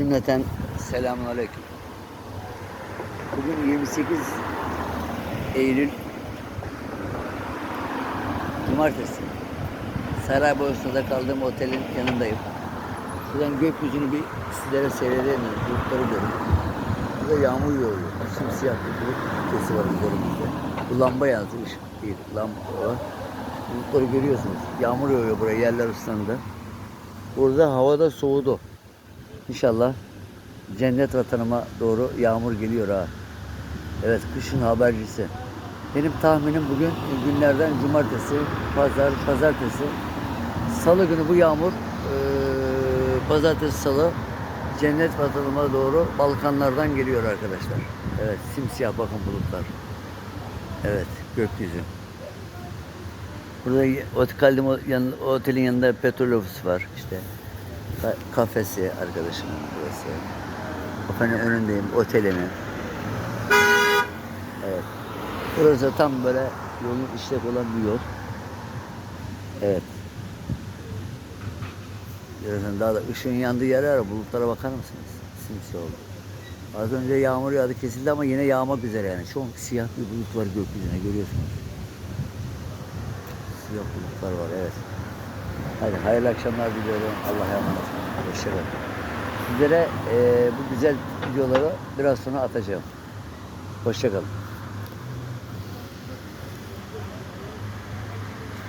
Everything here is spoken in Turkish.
Cümleten selamun aleyküm. Bugün 28 Eylül Cumartesi. Saraybosna'da kaldığım otelin yanındayım. Şuradan gökyüzünü bir sizlere seyredemiyorum. Bulutları görün. Burada yağmur yağıyor. Simsiyah bir bulut kütlesi var üzerimizde. Bu lamba yandı. ışık değil. Lamba var. Bulutları görüyorsunuz. Yağmur yağıyor buraya. Yerler ıslandı. Burada havada soğudu. İnşallah cennet vatanıma doğru yağmur geliyor ha. Evet kışın habercisi. Benim tahminim bugün günlerden cumartesi, pazar, pazartesi, salı günü bu yağmur eee, pazartesi, salı cennet vatanıma doğru Balkanlardan geliyor arkadaşlar. Evet simsiyah bakın bulutlar. Evet gökyüzü. Burada otelin yanında petrol ofisi var işte. Ka- Kafesi arkadaşımın burası. Kafenin önündeyim otelimin. Evet. Burası tam böyle yolun işlek olan bir yol. Evet. Birazdan daha da ışığın yandığı yer var. Bulutlara bakar mısınız? Simsiyah oldu. Az önce yağmur yağdı kesildi ama yine yağmak üzere yani. Çok siyah bir bulut var gökyüzüne görüyorsunuz. Siyah bulutlar var evet. Hadi hayırlı akşamlar diliyorum. Allah'a emanet olun. Hoşçakalın. Sizlere eee, bu güzel videoları biraz sonra atacağım. Hoşçakalın.